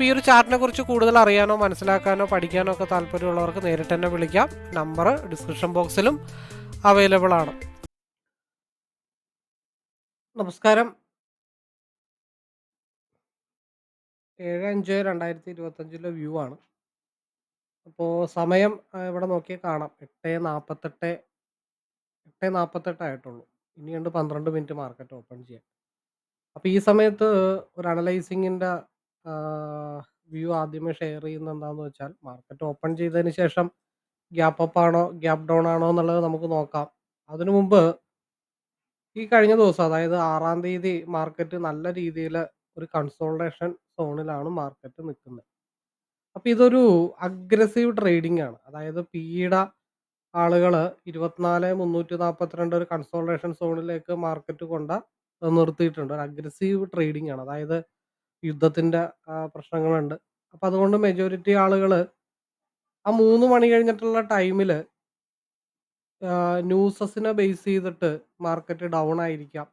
അപ്പോൾ ഈ ഒരു ചാർട്ടിനെ കുറിച്ച് കൂടുതൽ അറിയാനോ മനസ്സിലാക്കാനോ പഠിക്കാനോ ഒക്കെ താല്പര്യമുള്ളവർക്ക് നേരിട്ട് തന്നെ വിളിക്കാം. നമ്പർ ഡിസ്ക്രിപ്ഷൻ ബോക്സിലും അവൈലബിൾ ആണ്. നമസ്കാരം. ഏഴ് അഞ്ച് രണ്ടായിരത്തി ഇരുപത്തഞ്ചിലെ വ്യൂ ആണ്. അപ്പോൾ സമയം ഇവിടെ നോക്കിയാൽ കാണാം. എട്ട് നാൽപ്പത്തെട്ട് എട്ട് നാൽപ്പത്തെട്ട് ആയിട്ടുള്ളൂ. ഇനിയുണ്ട് പന്ത്രണ്ട് മിനിറ്റ് മാർക്കറ്റ് ഓപ്പൺ ചെയ്യാൻ. അപ്പോൾ ഈ സമയത്ത് ഒരു അനലൈസിങ്ങിന്റെ വ്യൂ ആദ്യമേ ഷെയർ ചെയ്യുന്നത് എന്താണെന്ന് വെച്ചാൽ മാർക്കറ്റ് ഓപ്പൺ ചെയ്തതിന് ശേഷം ഗ്യാപ്പ് അപ്പ് ആണോ ഗ്യാപ്പ് ഡൗൺ ആണോ എന്നുള്ളത് നമുക്ക് നോക്കാം. അതിനു മുമ്പ് ഈ കഴിഞ്ഞ ദിവസം അതായത് ആറാം തീയതി മാർക്കറ്റ് നല്ല രീതിയിൽ ഒരു കൺസോൾട്ടേഷൻ സോണിലാണ് മാർക്കറ്റ് നിൽക്കുന്നത്. അപ്പോൾ ഇതൊരു അഗ്രസീവ് ട്രേഡിംഗ് ആണ്. അതായത് പിയുടെ ആളുകൾ ഇരുപത്തിനാല് മുന്നൂറ്റി നാൽപ്പത്തിരണ്ട് ഒരു കൺസോൾട്ടേഷൻ സോണിലേക്ക് മാർക്കറ്റ് കൊണ്ട നിർത്തിയിട്ടുണ്ട്. ഒരു അഗ്രസീവ് ട്രേഡിംഗ് ആണ്. അതായത് യുദ്ധത്തിന്റെ പ്രശ്നങ്ങളുണ്ട്. അപ്പൊ അതുകൊണ്ട് മെജോറിറ്റി ആളുകൾ ആ മൂന്ന് മണി കഴിഞ്ഞിട്ടുള്ള ടൈമിൽ ന്യൂസസിനെ ബേസ് ചെയ്തിട്ട് മാർക്കറ്റ് ഡൗൺ ആയിരിക്കാം.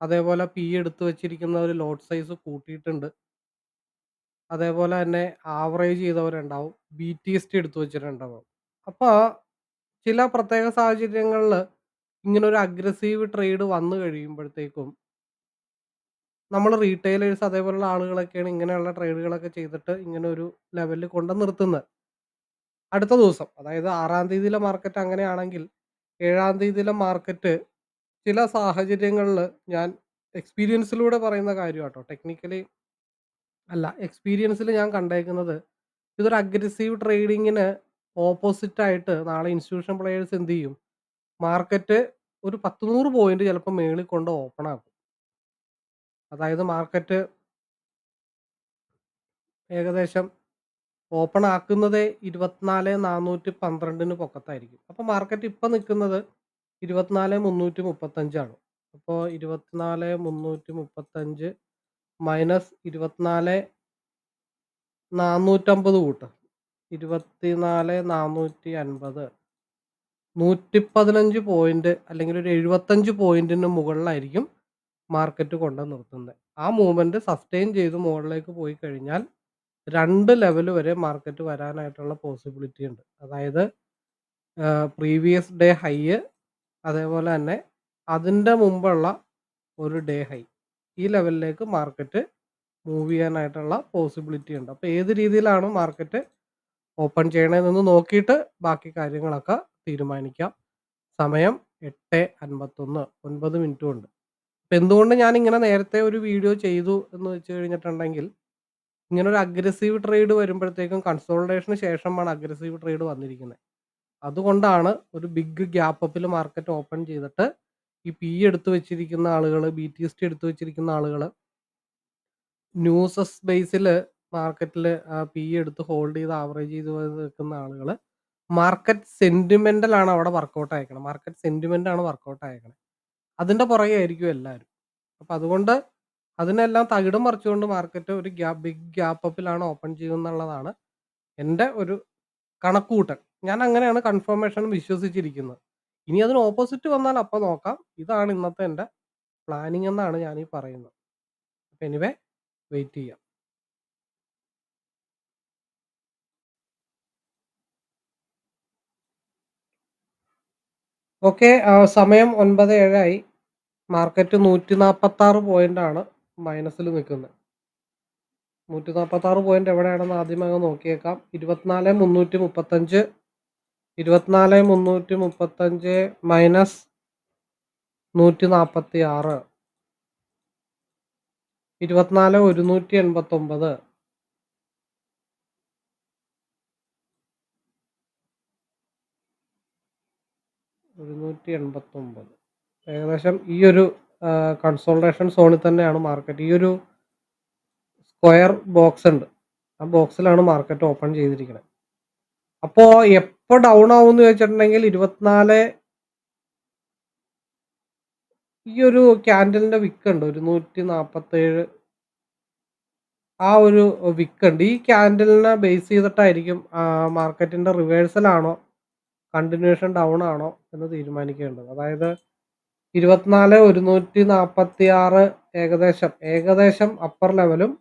അതേപോലെ പി എടുത്തു വെച്ചിരിക്കുന്ന ഒരു ലോട്ട് സൈസ് കൂട്ടിയിട്ടുണ്ട്. അതേപോലെ തന്നെ ആവറേജ് ചെയ്തവരുണ്ടാവും. ബി ടി എസ് ടി എടുത്തു വെച്ചിട്ടുണ്ടാവും. അപ്പോൾ ചില പ്രത്യേക സാഹചര്യങ്ങളിൽ ഇങ്ങനൊരു അഗ്രസീവ് ട്രേഡ് വന്നു കഴിയുമ്പോഴത്തേക്കും നമ്മൾ റീറ്റെയിലേഴ്സ് അതേപോലുള്ള ആളുകളൊക്കെയാണ് ഇങ്ങനെയുള്ള ട്രേഡുകളൊക്കെ ചെയ്തിട്ട് ഇങ്ങനെ ഒരു ലെവലിൽ കൊണ്ട് നിർത്തുന്നത്. അടുത്ത ദിവസം അതായത് ആറാം തീയതിയിലെ മാർക്കറ്റ് അങ്ങനെയാണെങ്കിൽ ഏഴാം തീയതിയിലെ മാർക്കറ്റ് ചില സാഹചര്യങ്ങളിൽ ഞാൻ എക്സ്പീരിയൻസിലൂടെ പറയുന്ന കാര്യം കേട്ടോ ടെക്നിക്കലി അല്ല എക്സ്പീരിയൻസിൽ ഞാൻ കണ്ടേക്കുന്നത് ഇതൊരു അഗ്രസീവ് ട്രേഡിങ്ങിന് ഓപ്പോസിറ്റ് ആയിട്ട് നാളെ ഇൻസ്റ്റിറ്റ്യൂഷൻ പ്ലെയേഴ്സ് എന്ത് ചെയ്യും? മാർക്കറ്റ് ഒരു പത്ത് നൂറ് പോയിന്റ് ചിലപ്പോൾ മേളിൽ കൊണ്ട് ഓപ്പൺ ആക്കും. അതായത് മാർക്കറ്റ് ഏകദേശം ഓപ്പൺ ആക്കുന്നത് ഇരുപത്തിനാല് നാനൂറ്റി പന്ത്രണ്ടിന് പൊക്കത്തായിരിക്കും. അപ്പോൾ മാർക്കറ്റ് ഇപ്പം നിൽക്കുന്നത് ഇരുപത്തിനാല് മുന്നൂറ്റി മുപ്പത്തഞ്ചാണ്. അപ്പോൾ ഇരുപത്തിനാല് മുന്നൂറ്റി മുപ്പത്തഞ്ച് മൈനസ് ഇരുപത്തിനാല് നാനൂറ്റമ്പത് കൂട്ട്. ഇരുപത്തിനാല് നാനൂറ്റി അൻപത്. നൂറ്റി പതിനഞ്ച് പോയിന്റ് അല്ലെങ്കിൽ ഒരു എഴുപത്തഞ്ച് പോയിന്റിന് മുകളിലായിരിക്കും മാർക്കറ്റ് കൊണ്ട് നിർത്തുന്നത്. ആ മൂവ്മെന്റ് സസ്റ്റെയിൻ ചെയ്ത് മുകളിലേക്ക് പോയി കഴിഞ്ഞാൽ രണ്ട് ലെവൽ വരെ മാർക്കറ്റ് വരാനായിട്ടുള്ള പോസിബിലിറ്റി ഉണ്ട്. അതായത് പ്രീവിയസ് ഡേ ഹൈ അതേപോലെ തന്നെ അതിന്റെ മുമ്പുള്ള ഒരു ഡേ ഹൈ. ഈ ലെവലിലേക്ക് മാർക്കറ്റ് മൂവ് ചെയ്യാനായിട്ടുള്ള പോസിബിലിറ്റി ഉണ്ട്. അപ്പോൾ ഏത് രീതിയിലാണ് മാർക്കറ്റ് ഓപ്പൺ ചെയ്യണതെന്ന് നോക്കിയിട്ട് ബാക്കി കാര്യങ്ങളൊക്കെ തീരുമാനിക്കാം. സമയം എട്ട് അൻപത്തൊന്ന്. ഒൻപത് മിനിറ്റും ഉണ്ട്. എന്തുകൊണ്ട് ഞാൻ ഇങ്ങനെ നേരത്തെ ഒരു വീഡിയോ ചെയ്തു എന്ന് വെച്ച് കഴിഞ്ഞിട്ടുണ്ടെങ്കിൽ ഇങ്ങനെ ഒരു അഗ്രസീവ് ട്രേഡ് വരുമ്പോഴത്തേക്കും കൺസോൾട്ടേഷന് ശേഷമാണ് അഗ്രസീവ് ട്രേഡ് വന്നിരിക്കുന്നത്. അതുകൊണ്ടാണ് ഒരു ബിഗ് ഗ്യാപ്പ് മാർക്കറ്റ് ഓപ്പൺ ചെയ്തിട്ട് ഈ പി എടുത്തു വെച്ചിരിക്കുന്ന ആളുകൾ ബി ടി എസ് ടി എടുത്തു വെച്ചിരിക്കുന്ന ആളുകൾ ന്യൂസസ് ബേസിൽ മാർക്കറ്റിൽ പി എടുത്ത് ഹോൾഡ് ചെയ്ത് ആവറേജ് ചെയ്ത് വെക്കുന്ന ആളുകൾ മാർക്കറ്റ് സെന്റിമെന്റൽ ആണ് അവിടെ വർക്കൗട്ട് അയക്കണം മാർക്കറ്റ് സെന്റിമെന്റ് ആണ് വർക്കൗട്ട് അയക്കണം അതിന്റെ പുറകെ ആയിരിക്കും എല്ലാവരും അപ്പൊ അതുകൊണ്ട് അതിനെല്ലാം തകിടം മറിച്ചുകൊണ്ട് മാർക്കറ്റ് ഒരു ഗ്യാപ്പ് ബിഗ് ഗ്യാപ്പ് അപ്പിലാണ് ഓപ്പൺ ചെയ്യുന്നുള്ളതാണ് എന്റെ ഒരു കണക്കുകൂട്ടൽ ഞാൻ അങ്ങനെയാണ് കൺഫർമേഷൻ വിശ്വസിച്ചിരിക്കുന്നത്. ഇനി അതിന് ഓപ്പോസിറ്റ് വന്നാൽ അപ്പോൾ നോക്കാം. ഇതാണ് ഇന്നത്തെ എന്റെ പ്ലാനിങ് എന്നാണ് ഞാൻ ഈ പറയുന്നത്. അപ്പം എനിവേ വെയിറ്റ് ചെയ്യാം. ഓക്കെ സമയം ഒൻപത് ഏഴായി. മാർക്കറ്റ് നൂറ്റി നാൽപ്പത്തി ആറ് പോയിന്റ് ആണ് മൈനസിൽ നിൽക്കുന്നത്. നൂറ്റി നാൽപ്പത്തി ആറ് പോയിന്റ് എവിടെയാണെന്ന് ആദ്യം അങ്ങ് നോക്കിയേക്കാം. ഇരുപത്തിനാല് മുന്നൂറ്റി മുപ്പത്തഞ്ച് ഇരുപത്തിനാല് മുന്നൂറ്റി മുപ്പത്തഞ്ച് മൈനസ് നൂറ്റി നാൽപ്പത്തി ആറ് ഇരുപത്തിനാല് ഒരുന്നൂറ്റി എൺപത്തൊമ്പത്. ഒരുന്നൂറ്റി എൺപത്തൊമ്പത്. ഏകദേശം ഈ ഒരു കൺസോൾട്ടേഷൻ സോണിൽ തന്നെയാണ് മാർക്കറ്റ് ഈ ഒരു സ്ക്വയർ ബോക്സ് ഉണ്ട്. ആ ബോക്സിലാണ് മാർക്കറ്റ് ഓപ്പൺ ചെയ്തിരിക്കുന്നത് അപ്പോൾ എപ്പോൾ ഡൗൺ ആവും എന്ന് ചോദിച്ചിട്ടുണ്ടെങ്കിൽ ഇരുപത്തിനാല് ഈ ഒരു ക്യാൻഡലിന്റെ വിക്ക് ഉണ്ട്. ഒരു നൂറ്റി നാൽപ്പത്തേഴ് ആ ഒരു വിക്ക് ഉണ്ട്. ഈ ക്യാൻഡലിനെ ബേസ് ചെയ്തിട്ടായിരിക്കും മാർക്കറ്റിന്റെ റിവേഴ്സലാണോ കണ്ടിന്യൂഷൻ ഡൗൺ ആണോ എന്ന് തീരുമാനിക്കേണ്ടത്. അതായത് ഇരുപത്തിനാല് ഒരുന്നൂറ്റി നാൽപ്പത്തി ആറ് ഏകദേശം ഏകദേശം അപ്പർ ലെവലും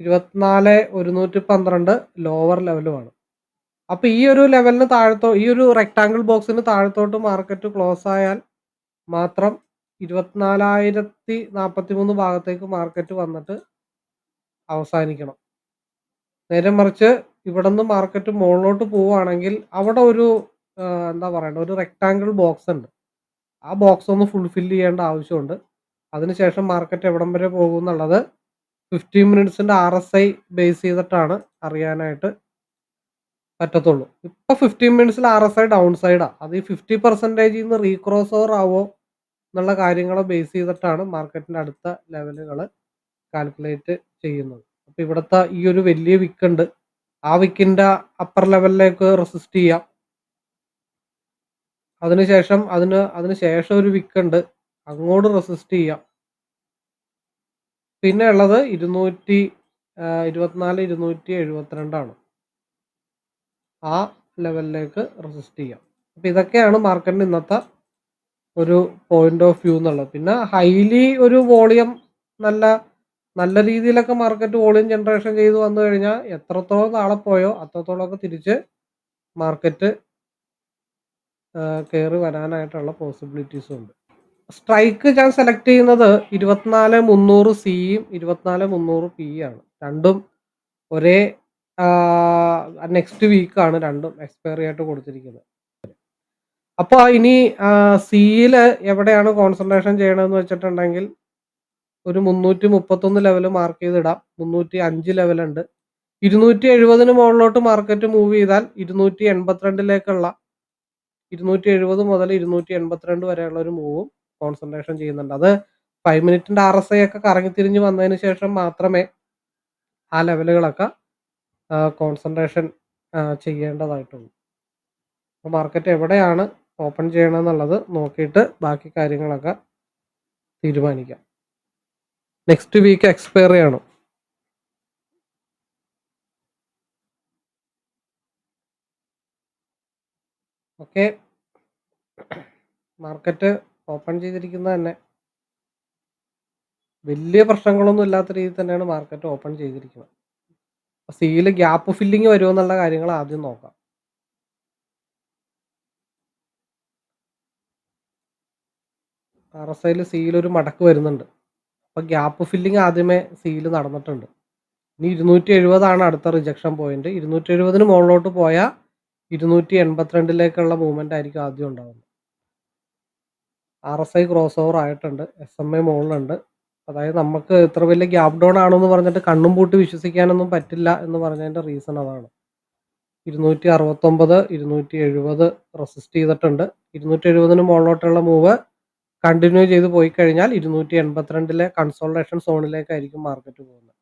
ഇരുപത്തിനാല് ഒരുന്നൂറ്റി പന്ത്രണ്ട് ലോവർ ലെവലുമാണ് അപ്പോൾ ഈ ഒരു ലെവലിന് താഴത്തോ ഈ ഒരു റെക്ടാങ്കിൾ ബോക്സിന് താഴത്തോട്ട് മാർക്കറ്റ് ക്ലോസ് ആയാൽ മാത്രം ഇരുപത്തിനാലായിരത്തി നാൽപ്പത്തി മൂന്ന് ഭാഗത്തേക്ക് മാർക്കറ്റ് വന്നിട്ട് അവസാനിക്കണം. നേരെ മറിച്ച് ഇവിടെ നിന്ന് മാർക്കറ്റ് മുകളിലോട്ട് പോവുകയാണെങ്കിൽ അവിടെ ഒരു എന്താ പറയണ്ട ഒരു റെക്ടാങ്കിൾ ബോക്സ് ഉണ്ട്. ആ ബോക്സ് ഒന്ന് ഫുൾഫിൽ ചെയ്യേണ്ട ആവശ്യമുണ്ട്. അതിനുശേഷം മാർക്കറ്റ് എവിടം വരെ പോകും എന്നുള്ളത് ഫിഫ്റ്റീൻ മിനിറ്റ്സിന്റെ ആർ എസ് ഐ ബേസ് ചെയ്തിട്ടാണ് അറിയാനായിട്ട് പറ്റത്തുള്ളൂ. ഇപ്പൊ ഫിഫ്റ്റീൻ മിനിറ്റ്സിൽ ആർ എസ് ഐ ഡൗൺ സൈഡാണ് അത് ഈ ഫിഫ്റ്റി പെർസെന്റേജിൽ നിന്ന് റീക്രോസ് ഓവർ ആവോ എന്നുള്ള കാര്യങ്ങളെ ബേസ് ചെയ്തിട്ടാണ് മാർക്കറ്റിന്റെ അടുത്ത ലെവലുകൾ കാൽക്കുലേറ്റ് ചെയ്യുന്നത്. അപ്പോൾ ഇവിടുത്തെ ഈ ഒരു വലിയ വിക്കുണ്ട് ആ വിക്കിന്റെ അപ്പർ ലെവലിലേക്ക് റെസിസ്റ്റ് ചെയ്യാം. അതിനുശേഷം അതിന് അതിന് ശേഷം ഒരു വിക്ക് ഉണ്ട് അങ്ങോട്ട് റെസിസ്റ്റ് ചെയ്യാം. പിന്നെ ഉള്ളത് ഇരുന്നൂറ്റി ഇരുപത്തിനാല് ഇരുന്നൂറ്റി എഴുപത്തിരണ്ടാണ്. ആ ലെവലിലേക്ക് റെസിസ്റ്റ് ചെയ്യാം. അപ്പം ഇതൊക്കെയാണ് മാർക്കറ്റിന്റെ ഇന്നത്തെ ഒരു പോയിന്റ് ഓഫ് വ്യൂ എന്നുള്ളത്. പിന്നെ ഹൈലി ഒരു വോളിയം നല്ല നല്ല രീതിയിലൊക്കെ മാർക്കറ്റ് വോളിയം ജനറേഷൻ ചെയ്ത് വന്നു കഴിഞ്ഞാൽ എത്രത്തോളം നാളെ പോയോ അത്രത്തോളമൊക്കെ തിരിച്ച് മാർക്കറ്റ് കയറി വരാനായിട്ടുള്ള പോസിബിലിറ്റീസും ഉണ്ട്. സ്ട്രൈക്ക് ഞാൻ സെലക്ട് ചെയ്യുന്നത് ഇരുപത്തിനാല് മുന്നൂറ് സിയും ഇരുപത്തിനാല് മുന്നൂറ് പി ആണ്. രണ്ടും ഒരേ നെക്സ്റ്റ് വീക്കാണ് രണ്ടും എക്സ്പയറി ആയിട്ട് കൊടുത്തിരിക്കുന്നത്. അപ്പോൾ ഇനി സിയിൽ എവിടെയാണ് കോൺസെൻട്രേഷൻ ചെയ്യണമെന്ന് വെച്ചിട്ടുണ്ടെങ്കിൽ ഒരു മുന്നൂറ്റി മുപ്പത്തൊന്ന് ലെവൽ മാർക്ക് ചെയ്തിടാം. മുന്നൂറ്റി അഞ്ച് ലെവലുണ്ട് ഇരുന്നൂറ്റി എഴുപതിന് മുകളിലോട്ട് മാർക്കറ്റ് മൂവ് ചെയ്താൽ ഇരുന്നൂറ്റി എൺപത്തിരണ്ടിലേക്കുള്ള ഇരുന്നൂറ്റി എഴുപത് മുതൽ ഇരുന്നൂറ്റി എൺപത്തിരണ്ട് വരെയുള്ള ഒരു മൂവും കോൺസെൻട്രേഷൻ ചെയ്യുന്നുണ്ട്. അത് ഫൈവ് മിനിറ്റിന്റെ ആർ എസ് ഐ ഒക്കെ കറങ്ങിത്തിരിഞ്ഞ് വന്നതിന് ശേഷം മാത്രമേ ആ ലെവലുകളൊക്കെ കോൺസെൻട്രേഷൻ ചെയ്യേണ്ടതായിട്ടുള്ളൂ. അപ്പോൾ മാർക്കറ്റ് എവിടെയാണ് ഓപ്പൺ ചെയ്യണമെന്നുള്ളത് നോക്കിയിട്ട് ബാക്കി കാര്യങ്ങളൊക്കെ തീരുമാനിക്കാം. നെക്സ്റ്റ് വീക്ക് എക്സ്പയറി ആണ്. ഓക്കെ മാർക്കറ്റ് ഓപ്പൺ ചെയ്തിരിക്കുന്നത് തന്നെ. വലിയ പ്രശ്നങ്ങളൊന്നും ഇല്ലാത്ത രീതിയിൽ തന്നെയാണ് മാർക്കറ്റ് ഓപ്പൺ ചെയ്തിരിക്കുന്നത്. സിയിൽ ഗ്യാപ്പ് ഫില്ലിങ് വരുമോ എന്നുള്ള കാര്യങ്ങൾ ആദ്യം നോക്കാം. ആർ എസ് ഐയിൽ സിയിൽ ഒരു മടക്ക് വരുന്നുണ്ട്. അപ്പോൾ ഗ്യാപ്പ് ഫില്ലിങ് ആദ്യമേ സിയിൽ നടന്നിട്ടുണ്ട്. ഇനി ഇരുന്നൂറ്റി എഴുപതാണ് അടുത്ത റിജക്ഷൻ പോയിന്റ്. ഇരുന്നൂറ്റി എഴുപതിന് മുകളിലോട്ട് പോയാൽ ഇരുന്നൂറ്റി എൺപത്തിരണ്ടിലേക്കുള്ള മൂവ്മെന്റ് ആയിരിക്കും ആദ്യം ഉണ്ടാകുന്നത് R S I cross over ആയിട്ടുണ്ട് എസ് എം ഐ മുകളിലുണ്ട് അതായത് നമുക്ക് ഇത്ര വലിയ ഗ്യാപ് ഡൗൺ ആണെന്ന് പറഞ്ഞിട്ട് കണ്ണും പൂട്ടി വിശ്വസിക്കാനൊന്നും പറ്റില്ല എന്ന് പറഞ്ഞതിന്റെ റീസൺ അതാണ്. ഇരുന്നൂറ്റി അറുപത്തൊമ്പത് ഇരുന്നൂറ്റി എഴുപത് റെസിസ്റ്റ് ചെയ്തിട്ടുണ്ട്. ഇരുന്നൂറ്റി എഴുപതിന് മുകളിലോട്ടുള്ള മൂവ് കണ്ടിന്യൂ ചെയ്ത് പോയി കഴിഞ്ഞാൽ ഇരുന്നൂറ്റി എൺപത്തിരണ്ടിലെ കൺസോൾട്ടേഷൻ സോണിലേക്കായിരിക്കും മാർക്കറ്റ് പോകുന്നത്.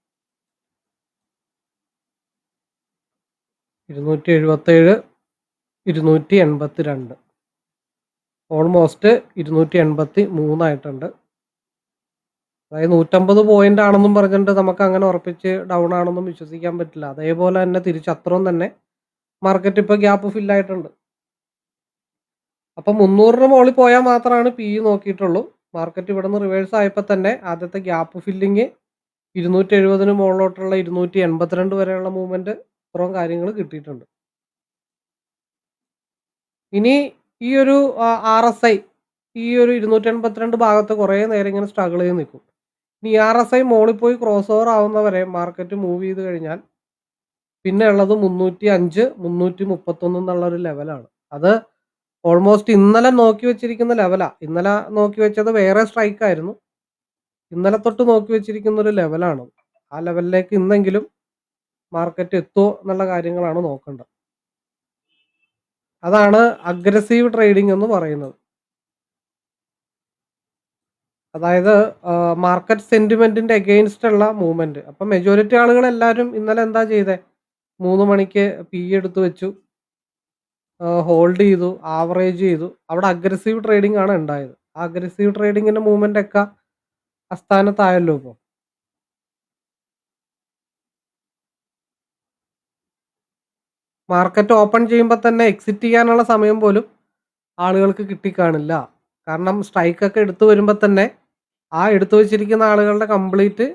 ഇരുന്നൂറ്റി എഴുപത്തേഴ് ഇരുന്നൂറ്റി എൺപത്തി രണ്ട് ഓൾമോസ്റ്റ് ഇരുന്നൂറ്റി എൺപത്തി മൂന്നായിട്ടുണ്ട്. അതായത് നൂറ്റമ്പത് പോയിന്റ് ആണെന്നും പറഞ്ഞിട്ട് നമുക്ക് അങ്ങനെ ഉറപ്പിച്ച് ഡൗൺ ആണെന്നും വിശ്വസിക്കാൻ പറ്റില്ല. അതേപോലെ തന്നെ തിരിച്ച് അത്രയും തന്നെ മാർക്കറ്റ് ഇപ്പോൾ ഗ്യാപ്പ് ഫില്ലായിട്ടുണ്ട് അപ്പം മുന്നൂറിന് മുകളിൽ പോയാൽ മാത്രമാണ് പി നോക്കിയിട്ടുള്ളൂ. മാർക്കറ്റ് ഇവിടെ നിന്ന് റിവേഴ്സ് ആയപ്പോൾ തന്നെ ആദ്യത്തെ ഗ്യാപ്പ് ഫില്ലിങ് ഇരുന്നൂറ്റി എഴുപതിന് മുകളിലോട്ടുള്ള ഇരുന്നൂറ്റി എൺപത്തിരണ്ട് വരെയുള്ള മൂവ്മെന്റ് ഇത്രയും കാര്യങ്ങൾ കിട്ടിയിട്ടുണ്ട്. ഇനി ഈ ഒരു ആർ എസ് ഐ ഈ ഒരു ഇരുന്നൂറ്റി എൺപത്തിരണ്ട് ഭാഗത്ത് കുറേ നേരം ഇങ്ങനെ സ്ട്രഗിൾ ചെയ്ത് നിൽക്കും. ഇനി ആർ എസ് ഐ മോളിൽ പോയി ക്രോസ് ഓവർ ആവുന്നവരെ മാർക്കറ്റ് മൂവ് ചെയ്ത് കഴിഞ്ഞാൽ പിന്നെ ഉള്ളത് മുന്നൂറ്റി അഞ്ച് മുന്നൂറ്റി മുപ്പത്തൊന്ന് എന്നുള്ള ഒരു ലെവലാണ് അത് ഓൾമോസ്റ്റ് ഇന്നലെ നോക്കി വെച്ചിരിക്കുന്ന ലെവലാ ഇന്നലെ നോക്കി വെച്ചത് വേറെ സ്ട്രൈക്ക് ആയിരുന്നു. ഇന്നലെ തൊട്ട് നോക്കി വെച്ചിരിക്കുന്ന ഒരു ലെവലാണ് ആ ലെവലിലേക്ക് ഇന്നെങ്കിലും മാർക്കറ്റ് എത്തുമോ എന്നുള്ള കാര്യങ്ങളാണ് നോക്കേണ്ടത്. അതാണ് അഗ്രസീവ് ട്രേഡിംഗ് എന്ന് പറയുന്നത്. അതായത് മാർക്കറ്റ് സെന്റിമെന്റിന്റെ അഗെയിൻസ്റ്റ് ഉള്ള മൂവ്മെന്റ് അപ്പൊ മെജോറിറ്റി ആളുകൾ എല്ലാവരും ഇന്നലെ എന്താ ചെയ്തേ? മൂന്ന് മണിക്ക് പി എടുത്ത് വെച്ചു. ഹോൾഡ് ചെയ്തു ആവറേജ് ചെയ്തു. അവിടെ അഗ്രസീവ് ട്രേഡിംഗ് ആണ് ഉണ്ടായത്. ആ അഗ്രസീവ് ട്രേഡിങ്ങിന്റെ മൂവ്മെന്റ് ഒക്കെ അസ്ഥാനത്തായല്ലോ ഇപ്പോൾ മാർക്കറ്റ് ഓപ്പൺ ചെയ്യുമ്പോൾ തന്നെ എക്സിറ്റ് ചെയ്യാനുള്ള സമയം പോലും ആളുകൾക്ക് കിട്ടിക്കാണില്ല. കാരണം സ്ട്രൈക്കൊക്കെ എടുത്തു വരുമ്പോൾ തന്നെ ആ എടുത്തു വെച്ചിരിക്കുന്ന ആളുകളുടെ കംപ്ലീറ്റ്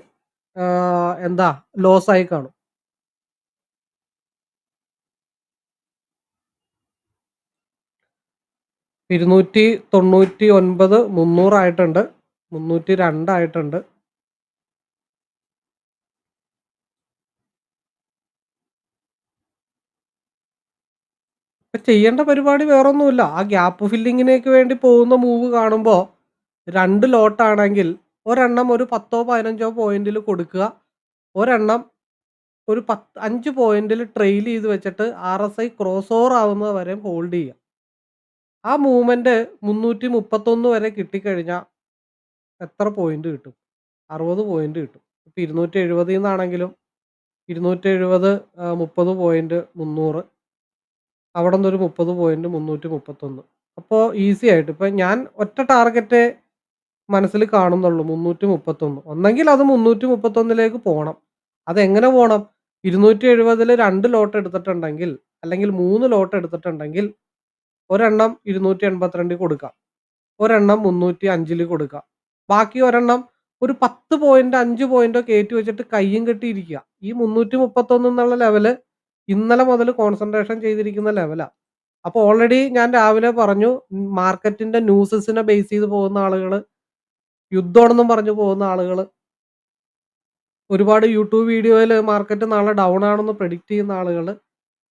എന്താ ലോസ് ആയി കാണും. ഇരുന്നൂറ്റി തൊണ്ണൂറ്റി ഒൻപത് മുന്നൂറായിട്ടുണ്ട്. മുന്നൂറ്റി രണ്ടായിട്ടുണ്ട് ചെയ്യേണ്ട പരിപാടി വേറൊന്നുമില്ല. ആ ഗ്യാപ്പ് ഫില്ലിങ്ങിനേക്ക് വേണ്ടി പോകുന്ന മൂവ് കാണുമ്പോൾ രണ്ട് ലോട്ടാണെങ്കിൽ ഒരെണ്ണം ഒരു പത്തോ പതിനഞ്ചോ പോയിന്റിൽ കൊടുക്കുക. ഒരെണ്ണം ഒരു പത്ത് അഞ്ച് പോയിന്റിൽ ട്രെയിൽ ചെയ്ത് വെച്ചിട്ട് R S I cross over ആവുന്നത് വരെ ഹോൾഡ് ചെയ്യുക. ആ മൂവ്മെന്റ് മുന്നൂറ്റി മുപ്പത്തൊന്ന് വരെ കിട്ടിക്കഴിഞ്ഞാൽ എത്ര പോയിന്റ് കിട്ടും? അറുപത് പോയിന്റ് കിട്ടും. ഇപ്പം ഇരുന്നൂറ്റി എഴുപതിൽ നിന്നാണെങ്കിലും ഇരുന്നൂറ്റി എഴുപത് മുപ്പത് പോയിന്റ് മുന്നൂറ് അവിടെ ഒരു മുപ്പത് പോയിന്റ് മുന്നൂറ്റി മുപ്പത്തൊന്ന് അപ്പോൾ ഈസി ആയിട്ട്. ഇപ്പം ഞാൻ ഒറ്റ ടാർഗറ്റ് മനസ്സിൽ കാണുന്നുള്ളൂ മുന്നൂറ്റി മുപ്പത്തൊന്ന് ഒന്നെങ്കിൽ അത് മുന്നൂറ്റി മുപ്പത്തൊന്നിലേക്ക് പോകണം അതെങ്ങനെ പോകണം ഇരുന്നൂറ്റി എഴുപതിൽ രണ്ട് ലോട്ട് എടുത്തിട്ടുണ്ടെങ്കിൽ അല്ലെങ്കിൽ മൂന്ന് ലോട്ട് എടുത്തിട്ടുണ്ടെങ്കിൽ ഒരെണ്ണം ഇരുന്നൂറ്റി എൺപത്തിരണ്ടിൽ കൊടുക്കാം. ഒരെണ്ണം മുന്നൂറ്റി അഞ്ചിൽ കൊടുക്കാം. ബാക്കി ഒരെണ്ണം ഒരു പത്ത് പോയിന്റ് അഞ്ച് പോയിന്റോ കയറ്റി വെച്ചിട്ട് കയ്യും കെട്ടിയിരിക്കുക. ഈ മുന്നൂറ്റി മുപ്പത്തൊന്ന് എന്നുള്ള ലെവൽ ഇന്നലെ മുതൽ കോൺസെൻട്രേഷൻ ചെയ്തിരിക്കുന്ന ലെവലാണ് അപ്പോൾ ഓൾറെഡി ഞാൻ രാവിലെ പറഞ്ഞു മാർക്കറ്റിന്റെ ന്യൂസസിനെ ബേസ് ചെയ്ത് പോകുന്ന ആളുകൾ യുദ്ധമാണെന്നും പറഞ്ഞു പോകുന്ന ആളുകൾ ഒരുപാട് യൂട്യൂബ് വീഡിയോയിൽ മാർക്കറ്റ് നാളെ ഡൗൺ ആണെന്ന് പ്രെഡിക്റ്റ് ചെയ്യുന്ന ആളുകൾ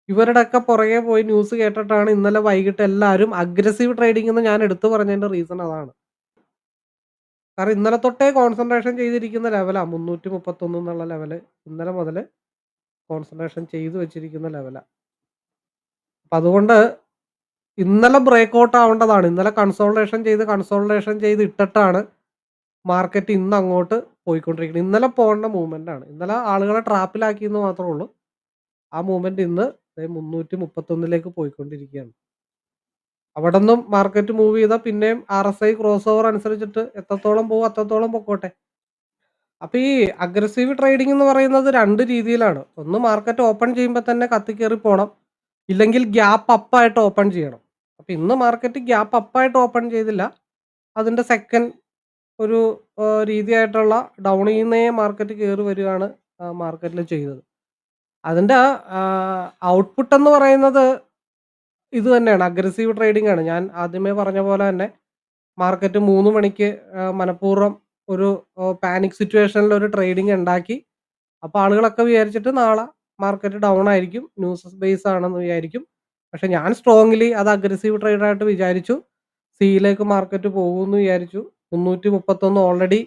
ഇവരുടെയൊക്കെ പുറകെ പോയി ന്യൂസ് കേട്ടിട്ടാണ് ഇന്നലെ വൈകിട്ട് എല്ലാവരും അഗ്രസീവ് ട്രേഡിംഗ് എന്ന് ഞാൻ എടുത്തു പറഞ്ഞതിന്റെ റീസൺ അതാണ്. കാരണം ഇന്നലെ തൊട്ടേ കോൺസെൻട്രേഷൻ ചെയ്തിരിക്കുന്ന ലെവലാണ് മുന്നൂറ്റി മുപ്പത്തൊന്ന് എന്നുള്ള ലെവൽ ഇന്നലെ മുതൽ കോൺസെൻട്രേഷൻ ചെയ്തു വെച്ചിരിക്കുന്ന ലെവലാണ് അപ്പം അതുകൊണ്ട് ഇന്നലെ ബ്രേക്ക് ഔട്ട് ആവേണ്ടതാണ്. ഇന്നലെ കൺസോൾട്ടേഷൻ ചെയ്ത് കൺസോൾട്ടേഷൻ ചെയ്ത് ഇട്ടിട്ടാണ് മാർക്കറ്റ് ഇന്ന് അങ്ങോട്ട് പോയിക്കൊണ്ടിരിക്കുന്നത്. ഇന്നലെ പോകേണ്ട മൂവ്മെന്റ് ആണ്. ഇന്നലെ ആളുകളെ ട്രാപ്പിലാക്കി എന്ന് മാത്രമേ ഉള്ളൂ. ആ മൂവ്മെന്റ് ഇന്ന് മുന്നൂറ്റി മുപ്പത്തൊന്നിലേക്ക് പോയിക്കൊണ്ടിരിക്കുകയാണ്. അവിടെ നിന്നും മാർക്കറ്റ് മൂവ് ചെയ്താൽ പിന്നെയും R S I cross over അനുസരിച്ചിട്ട് എത്രത്തോളം പോകും അത്രത്തോളം പൊക്കോട്ടെ. അപ്പൊ ഈ അഗ്രസീവ് ട്രേഡിംഗ് എന്ന് പറയുന്നത് രണ്ട് രീതിയിലാണ്. ഒന്ന് മാർക്കറ്റ് ഓപ്പൺ ചെയ്യുമ്പോൾ തന്നെ കത്തിക്കേറി പോകണം ഇല്ലെങ്കിൽ ഗ്യാപ്പ് അപ്പായിട്ട് ഓപ്പൺ ചെയ്യണം. അപ്പൊ ഇന്ന് മാർക്കറ്റ് ഗ്യാപ്പ് അപ്പായിട്ട് ഓപ്പൺ ചെയ്തില്ല. അതിന്റെ സെക്കൻഡ് ഒരു രീതിയായിട്ടുള്ള ഡൗൺ ചെയ്യുന്നേ മാർക്കറ്റ് കയറി വരികയാണ് മാർക്കറ്റിൽ ചെയ്തത്. അതിന്റെ ഔട്ട്പുട്ട് എന്ന് പറയുന്നത് ഇത് തന്നെയാണ്. അഗ്രസീവ് ട്രേഡിംഗ് ആണ്. ഞാൻ ആദ്യമേ പറഞ്ഞ പോലെ തന്നെ മാർക്കറ്റ് മൂന്ന് മണിക്ക് മനഃപൂർവം ഒരു പാനിക് സിറ്റുവേഷനിൽ ഒരു ട്രേഡിംഗ് ഉണ്ടാക്കി. അപ്പോൾ ആളുകളൊക്കെ വിചാരിച്ചിട്ട് നാളെ മാർക്കറ്റ് ഡൗൺ ആയിരിക്കും ന്യൂസ് ബേസ് ആണെന്ന് വിചാരിക്കും. പക്ഷെ ഞാൻ സ്ട്രോങ്ലി അത് അഗ്രസീവ് ട്രേഡായിട്ട് വിചാരിച്ചു. സിയിലേക്ക് മാർക്കറ്റ് പോകുമെന്ന് വിചാരിച്ചു. മുന്നൂറ്റി മുപ്പത്തൊന്ന് ഓൾറെഡി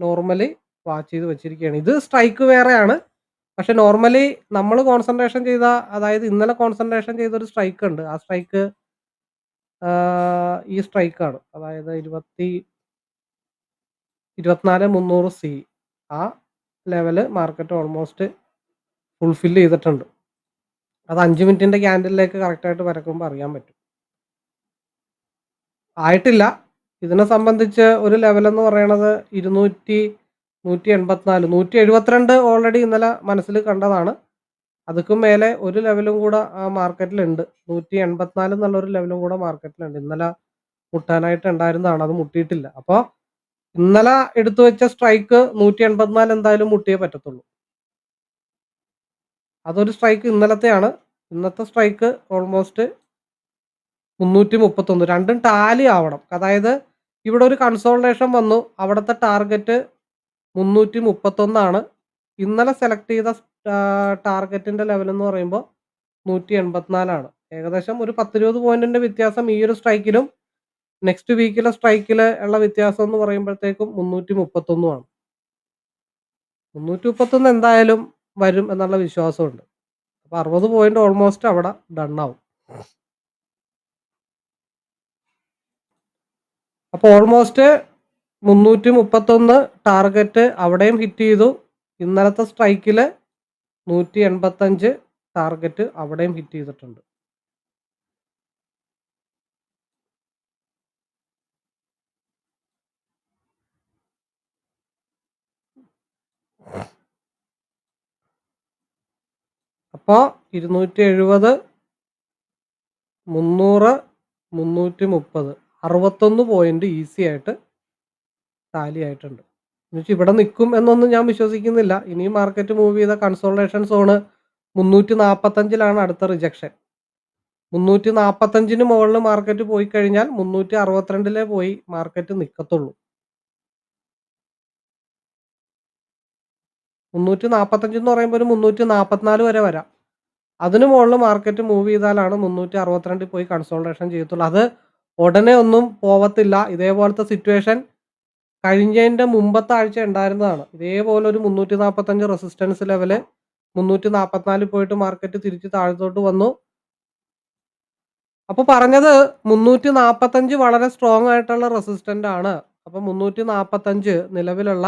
നോർമലി വാച്ച് ചെയ്ത് വെച്ചിരിക്കുകയാണ്. ഇത് സ്ട്രൈക്ക് വേറെയാണ്. പക്ഷെ നോർമലി നമ്മൾ കോൺസെൻട്രേഷൻ ചെയ്ത അതായത് ഇന്നലെ കോൺസെൻട്രേഷൻ ചെയ്ത ഒരു സ്ട്രൈക്ക് ഉണ്ട്. ആ സ്ട്രൈക്ക് ഈ സ്ട്രൈക്കാണ് അതായത് ഇരുപത്തി ഇരുപത്തിനാല് മുന്നൂറ് സി ആ ലെവൽ മാർക്കറ്റ് ഓൾമോസ്റ്റ് ഫുൾഫിൽ ചെയ്തിട്ടുണ്ട്. അത് അഞ്ച് മിനിറ്റിന്റെ ക്യാൻഡിലേക്ക് കറക്റ്റായിട്ട് വരക്കുമ്പോൾ അറിയാൻ പറ്റും. ആയിട്ടില്ല. ഇതിനെ സംബന്ധിച്ച് ഒരു ലെവലെന്ന് പറയണത് ഇരുന്നൂറ്റി നൂറ്റി എൺപത്തിനാല് നൂറ്റി എഴുപത്തിരണ്ട് ഓൾറെഡി ഇന്നലെ മനസ്സിൽ കണ്ടതാണ്. അതുക്കും മേലെ ഒരു ലെവലും കൂടെ ആ മാർക്കറ്റിലുണ്ട് നൂറ്റി എൺപത്തിനാല് എന്നുള്ള ഒരു ലെവലും കൂടെ മാർക്കറ്റിലുണ്ട് ഇന്നലെ മുട്ടാനായിട്ട് ഉണ്ടായിരുന്നതാണ്. അത് മുട്ടിയിട്ടില്ല. അപ്പോൾ ഇന്നലെ എടുത്തു വെച്ച സ്ട്രൈക്ക് നൂറ്റി എൺപത്തിനാല് എന്തായാലും മുട്ടിയേ പറ്റത്തുള്ളൂ. അതൊരു സ്ട്രൈക്ക് ഇന്നലത്തെയാണ്. ഇന്നത്തെ സ്ട്രൈക്ക് ഓൾമോസ്റ്റ് മുന്നൂറ്റി മുപ്പത്തൊന്ന് രണ്ടും ടാലി ആവണം. അതായത് ഇവിടെ ഒരു കൺസോൾട്ടേഷൻ വന്നു. അവിടുത്തെ ടാർഗറ്റ് മുന്നൂറ്റി മുപ്പത്തൊന്നാണ് ഇന്നലെ സെലക്ട് ചെയ്ത ടാർഗറ്റിന്റെ ലെവൽ എന്ന് പറയുമ്പോൾ നൂറ്റി എൺപത്തിനാലാണ് ഏകദേശം ഒരു പത്തിരുപത് പോയിന്റിന്റെ വ്യത്യാസം ഈ ഒരു സ്ട്രൈക്കിലും നെക്സ്റ്റ് വീക്കിലെ സ്ട്രൈക്കിൽ ഉള്ള വ്യത്യാസം എന്ന് പറയുമ്പോഴത്തേക്കും മുന്നൂറ്റി മുപ്പത്തൊന്നുമാണ് മുന്നൂറ്റി മുപ്പത്തൊന്ന് എന്തായാലും വരും എന്നുള്ള വിശ്വാസമുണ്ട്. അപ്പൊ അറുപത് പോയിന്റ് ഓൾമോസ്റ്റ് അവിടെ ഡൺ ആവും. അപ്പോൾ ഓൾമോസ്റ്റ് മുന്നൂറ്റി മുപ്പത്തൊന്ന് ടാർഗറ്റ് അവിടെയും ഹിറ്റ് ചെയ്തു. ഇന്നലത്തെ സ്ട്രൈക്കിൽ നൂറ്റി എൺപത്തഞ്ച് ടാർഗറ്റ് അവിടെയും ഹിറ്റ് ചെയ്തിട്ടുണ്ട്. അപ്പോൾ ഇരുന്നൂറ്റി എഴുപത് മുന്നൂറ് മുന്നൂറ്റി മുപ്പത് അറുപത്തൊന്ന് പോയിന്റ് ഈസി ആയിട്ട് ടാലി ആയിട്ടുണ്ട്. എന്നുവെച്ചാൽ ഇവിടെ നിൽക്കും എന്നൊന്നും ഞാൻ വിശ്വസിക്കുന്നില്ല. ഇനി മാർക്കറ്റ് മൂവ് ചെയ്ത കൺസോൾട്ടേഷൻ സോണ് മുന്നൂറ്റി നാൽപ്പത്തഞ്ചിലാണ് അടുത്ത റിജക്ഷൻ മുന്നൂറ്റി നാൽപ്പത്തഞ്ചിന് മുകളിൽ മാർക്കറ്റ് പോയി കഴിഞ്ഞാൽ മുന്നൂറ്റി അറുപത്തിരണ്ടിലേ പോയി മാർക്കറ്റ് നിൽക്കത്തുള്ളൂ മുന്നൂറ്റി നാൽപ്പത്തഞ്ച് എന്ന് പറയുമ്പോൾ ഒരു മുന്നൂറ്റി നാൽപ്പത്തിനാല് വരെ വരാം. അതിനു മുകളിൽ മാർക്കറ്റ് മൂവ് ചെയ്താലാണ് മുന്നൂറ്റി അറുപത്തിരണ്ടിൽ പോയി കൺസോൾട്ടേഷൻ ചെയ്യത്തുള്ളൂ. അത് ഉടനെ ഒന്നും പോവത്തില്ല. ഇതേപോലത്തെ സിറ്റുവേഷൻ കഴിഞ്ഞതിന്റെ മുമ്പത്തെ ആഴ്ച ഉണ്ടായിരുന്നതാണ്. ഇതേപോലെ ഒരു മുന്നൂറ്റി നാൽപ്പത്തഞ്ച് റെസിസ്റ്റൻസ് ലെവൽ മുന്നൂറ്റി നാൽപ്പത്തിനാലിൽ പോയിട്ട് മാർക്കറ്റ് തിരിച്ച് താഴത്തോട്ട് വന്നു. അപ്പോൾ പറഞ്ഞത് മുന്നൂറ്റി നാൽപ്പത്തഞ്ച് വളരെ സ്ട്രോങ് ആയിട്ടുള്ള റെസിസ്റ്റന്റ് ആണ്. അപ്പോൾ മുന്നൂറ്റി നാൽപ്പത്തഞ്ച് നിലവിലുള്ള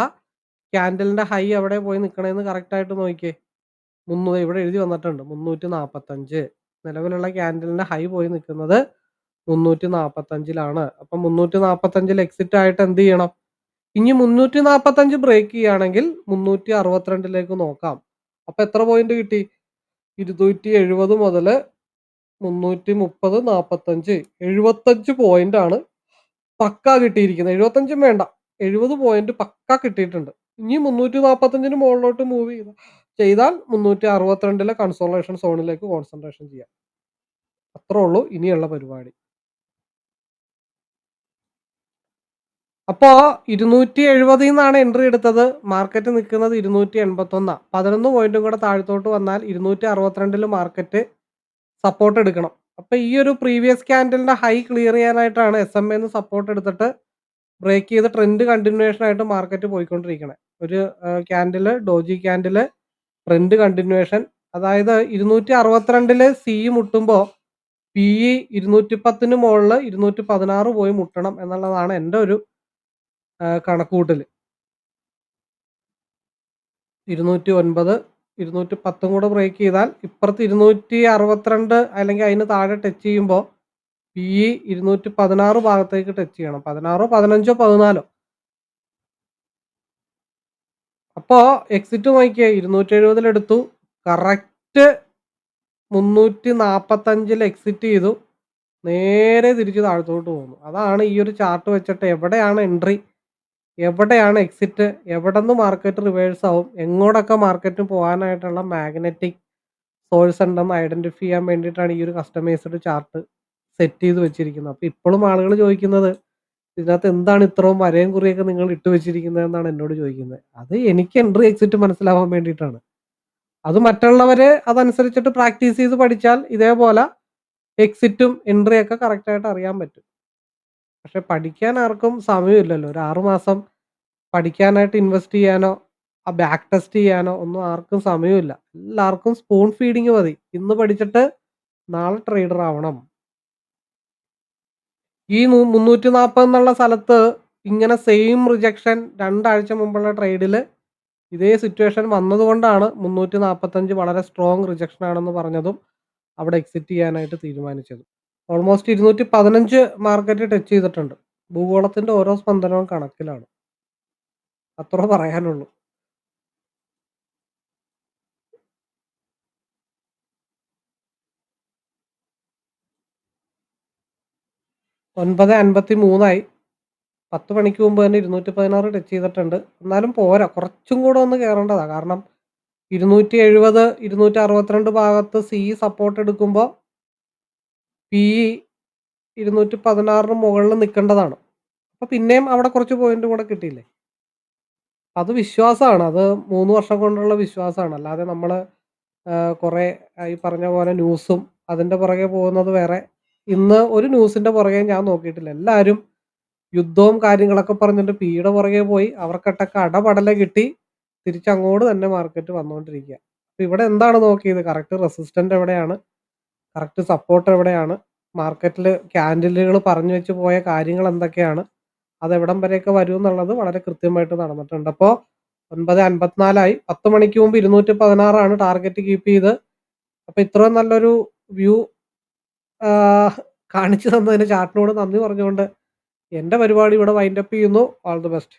ക്യാൻഡലിന്റെ ഹൈ എവിടെ പോയി നിൽക്കണേന്ന് കറക്റ്റായിട്ട് നോക്കിയേ. മുന്നൂ ഇവിടെ എഴുതി വന്നിട്ടുണ്ട്. മുന്നൂറ്റി നാൽപ്പത്തഞ്ച് നിലവിലുള്ള ക്യാൻഡലിന്റെ ഹൈ പോയി നിൽക്കുന്നത് മുന്നൂറ്റി നാൽപ്പത്തഞ്ചിലാണ് അപ്പം മുന്നൂറ്റി നാൽപ്പത്തഞ്ചിൽ എക്സിറ്റ് ആയിട്ട് എന്ത് ചെയ്യണം? ഇനി മുന്നൂറ്റി നാൽപ്പത്തഞ്ച് ബ്രേക്ക് ചെയ്യുകയാണെങ്കിൽ മുന്നൂറ്റി അറുപത്തിരണ്ടിലേക്ക് നോക്കാം. അപ്പം എത്ര പോയിന്റ് കിട്ടി? ഇരുന്നൂറ്റി എഴുപത് മുതൽ മുന്നൂറ്റി മുപ്പത് നാൽപ്പത്തഞ്ച് എഴുപത്തഞ്ച് പോയിന്റ് ആണ് പക്ക കിട്ടിയിരിക്കുന്നത്. എഴുപത്തഞ്ചും വേണ്ട. എഴുപത് പോയിന്റ് പക്ക കിട്ടിയിട്ടുണ്ട്. ഇനി മുന്നൂറ്റി നാൽപ്പത്തഞ്ചിന് മുകളിലോട്ട് മൂവ് ചെയ്ത. ചെയ്താൽ മുന്നൂറ്റി അറുപത്തിരണ്ടിലെ കൺസോളേഷൻ സോണിലേക്ക് കോൺസെൻട്രേഷൻ ചെയ്യാം. അത്രേ ഉള്ളൂ ഇനിയുള്ള പരിപാടി. അപ്പോൾ ഇരുന്നൂറ്റി എഴുപതിൽ നിന്നാണ് എൻട്രി എടുത്തത്. മാർക്കറ്റ് നിൽക്കുന്നത് ഇരുന്നൂറ്റി എൺപത്തൊന്നാണ് പതിനൊന്ന് പോയിന്റും കൂടെ താഴത്തോട്ട് വന്നാൽ ഇരുന്നൂറ്റി അറുപത്തിരണ്ടിൽ മാർക്കറ്റ് സപ്പോർട്ട് എടുക്കണം. അപ്പോൾ ഈ ഒരു പ്രീവിയസ് ക്യാൻഡലിന്റെ ഹൈ ക്ലിയർ ചെയ്യാനായിട്ടാണ് എസ് എം എന്ന് സപ്പോർട്ട് എടുത്തിട്ട് ബ്രേക്ക് ചെയ്ത് ട്രെൻഡ് കണ്ടിന്യൂഷൻ ആയിട്ട് മാർക്കറ്റ് പോയിക്കൊണ്ടിരിക്കണേ. ഒരു candle doji candle trend continuation അതായത് ഇരുന്നൂറ്റി അറുപത്തിരണ്ടിൽ സി മുട്ടുമ്പോൾ പി ഇ ഇരുന്നൂറ്റി പത്തിന് മുകളിൽ ഇരുന്നൂറ്റി പതിനാറ് പോയി മുട്ടണം എന്നുള്ളതാണ് എന്റെ ഒരു കണക്കുകൂട്ടൽ ഇരുന്നൂറ്റി ഒൻപത് ഇരുന്നൂറ്റി പത്തും കൂടെ ബ്രേക്ക് ചെയ്താൽ ഇപ്പുറത്ത് ഇരുന്നൂറ്റി അറുപത്തിരണ്ട് അല്ലെങ്കിൽ അതിന് താഴെ ടച്ച് ചെയ്യുമ്പോൾ പി ഇ ഇരുന്നൂറ്റി പതിനാറ് ഭാഗത്തേക്ക് ടച്ച് ചെയ്യണം. പതിനാറോ പതിനഞ്ചോ പതിനാലോ. അപ്പോൾ എക്സിറ്റ് നോക്കിയേ ഇരുന്നൂറ്റി എഴുപതിലെടുത്തു കറക്റ്റ് മുന്നൂറ്റി നാൽപ്പത്തഞ്ചിൽ എക്സിറ്റ് ചെയ്തു. നേരെ തിരിച്ച് താഴത്തോട്ട് പോകുന്നു അതാണ് ഈ ഒരു ചാർട്ട് വെച്ചിട്ട് എവിടെയാണ് എൻട്രി എവിടെയാണ് എക്സിറ്റ് എവിടെ നിന്ന് മാർക്കറ്റ് റിവേഴ്സ് ആവും എങ്ങോട്ടൊക്കെ മാർക്കറ്റിന് പോകാനായിട്ടുള്ള മാഗ്നറ്റിക് സോഴ്സ് ഉണ്ടെന്ന് ഐഡന്റിഫൈ ചെയ്യാൻ വേണ്ടിയിട്ടാണ് ഈ ഒരു കസ്റ്റമൈസ്ഡ് ചാർട്ട് സെറ്റ് ചെയ്ത് വെച്ചിരിക്കുന്നത്. അപ്പോൾ ഇപ്പോഴും ആളുകൾ ചോദിക്കുന്നത് ഇതിനകത്ത് എന്താണ് ഇത്രയും വരയും കുറിയൊക്കെ നിങ്ങൾ ഇട്ട് വെച്ചിരിക്കുന്നത് എന്നാണ് എന്നോട് ചോദിക്കുന്നത്. അത് എനിക്ക് എൻട്രി എക്സിറ്റ് മനസ്സിലാവാൻ വേണ്ടിയിട്ടാണ്. അത് മറ്റുള്ളവരെ അതനുസരിച്ചിട്ട് പ്രാക്ടീസ് ചെയ്ത് പഠിച്ചാൽ ഇതേപോലെ എക്സിറ്റും എൻട്രിയൊക്കെ കറക്റ്റായിട്ട് അറിയാൻ പറ്റും. പക്ഷെ പഠിക്കാൻ ആർക്കും സമയമില്ലല്ലോ. ഒരു ആറുമാസം പഠിക്കാനായിട്ട് ഇൻവെസ്റ്റ് ചെയ്യാനോ ആ ബാക്ക് ടെസ്റ്റ് ചെയ്യാനോ ഒന്നും ആർക്കും സമയമില്ല. എല്ലാവർക്കും സ്പൂൺ ഫീഡിങ് മതി. ഇന്ന് പഠിച്ചിട്ട് നാളെ ട്രേഡർ ആവണം. ഈ മുന്നൂറ്റി നാൽപ്പത് എന്നുള്ള സ്ഥലത്ത് ഇങ്ങനെ സെയിം റിജക്ഷൻ രണ്ടാഴ്ച മുമ്പുള്ള ട്രേഡിൽ ഇതേ സിറ്റുവേഷൻ വന്നതുകൊണ്ടാണ് മുന്നൂറ്റി നാൽപ്പത്തഞ്ച് വളരെ സ്ട്രോങ് റിജക്ഷൻ ആണെന്ന് പറഞ്ഞതും അവിടെ എക്സിറ്റ് ചെയ്യാനായിട്ട് തീരുമാനിച്ചത്. ഓൾമോസ്റ്റ് ഇരുന്നൂറ്റി പതിനഞ്ച് മാർക്കറ്റ് ടച്ച് ചെയ്തിട്ടുണ്ട്. ഭൂഗോളത്തിന്റെ ഓരോ സ്പന്ദനവും കണക്കിലാണ്. അത്ര പറയാനുള്ളൂ. ഒൻപത് അൻപത്തി മൂന്നായി പത്ത് മണിക്ക് മുമ്പ് തന്നെ ഇരുന്നൂറ്റി പതിനാറ് ടച്ച് ചെയ്തിട്ടുണ്ട് എന്നാലും പോരാ കുറച്ചും കൂടെ ഒന്ന് കയറേണ്ടതാണ് കാരണം ഇരുന്നൂറ്റി എഴുപത് ഇരുന്നൂറ്റി അറുപത്തിരണ്ട് ഭാഗത്ത് സി സപ്പോർട്ട് എടുക്കുമ്പോൾ പി ഇരുന്നൂറ്റി പതിനാറിന് മുകളിൽ നിൽക്കേണ്ടതാണ് അപ്പോൾ പിന്നെയും അവിടെ കുറച്ച് പോയിന്റ് കൂടെ കിട്ടിയില്ലേ അത് വിശ്വാസമാണ്. അത് മൂന്ന് വർഷം കൊണ്ടുള്ള വിശ്വാസമാണ്. അല്ലാതെ നമ്മൾ കുറേ കുറെ ഈ പറഞ്ഞ പോലെ ന്യൂസും അതിന്റെ പുറകെ പോകുന്നത് വേറെ. ഇന്ന് ഒരു ന്യൂസിന്റെ പുറകെ ഞാൻ നോക്കിയിട്ടില്ല. എല്ലാവരും യുദ്ധവും കാര്യങ്ങളൊക്കെ പറഞ്ഞിട്ട് പീയുടെ പുറകെ പോയി അവർക്കിട്ടൊക്കെ അടപടല കിട്ടി തിരിച്ചങ്ങോട്ട് തന്നെ മാർക്കറ്റ് വന്നുകൊണ്ടിരിക്കുക. അപ്പൊ ഇവിടെ എന്താണ് നോക്കിയത്? കറക്റ്റ് റെസിസ്റ്റന്റ് എവിടെയാണ്? കറക്റ്റ് സപ്പോർട്ട് എവിടെയാണ്? മാർക്കറ്റിൽ ക്യാൻഡിലുകൾ പറഞ്ഞു വെച്ച് പോയ കാര്യങ്ങൾ എന്തൊക്കെയാണ്? അതെവിടം വരെയൊക്കെ വരും എന്നുള്ളത് വളരെ കൃത്യമായിട്ട് നടന്നിട്ടുണ്ട്. അപ്പോൾ ഒൻപത് അൻപത്തിനാലായി പത്ത് മണിക്ക് മുമ്പ് ഇരുന്നൂറ്റി പതിനാറാണ് ടാർഗറ്റ് കീപ്പ് ചെയ്ത് അപ്പൊ ഇത്രയും നല്ലൊരു വ്യൂ കാണിച്ചു തന്നതിന് ചാട്ടിനോട് നന്ദി പറഞ്ഞുകൊണ്ട് എന്റെ പരിപാടി ഇവിടെ വൈൻഡ് അപ്പ് ചെയ്യുന്നു. All the best.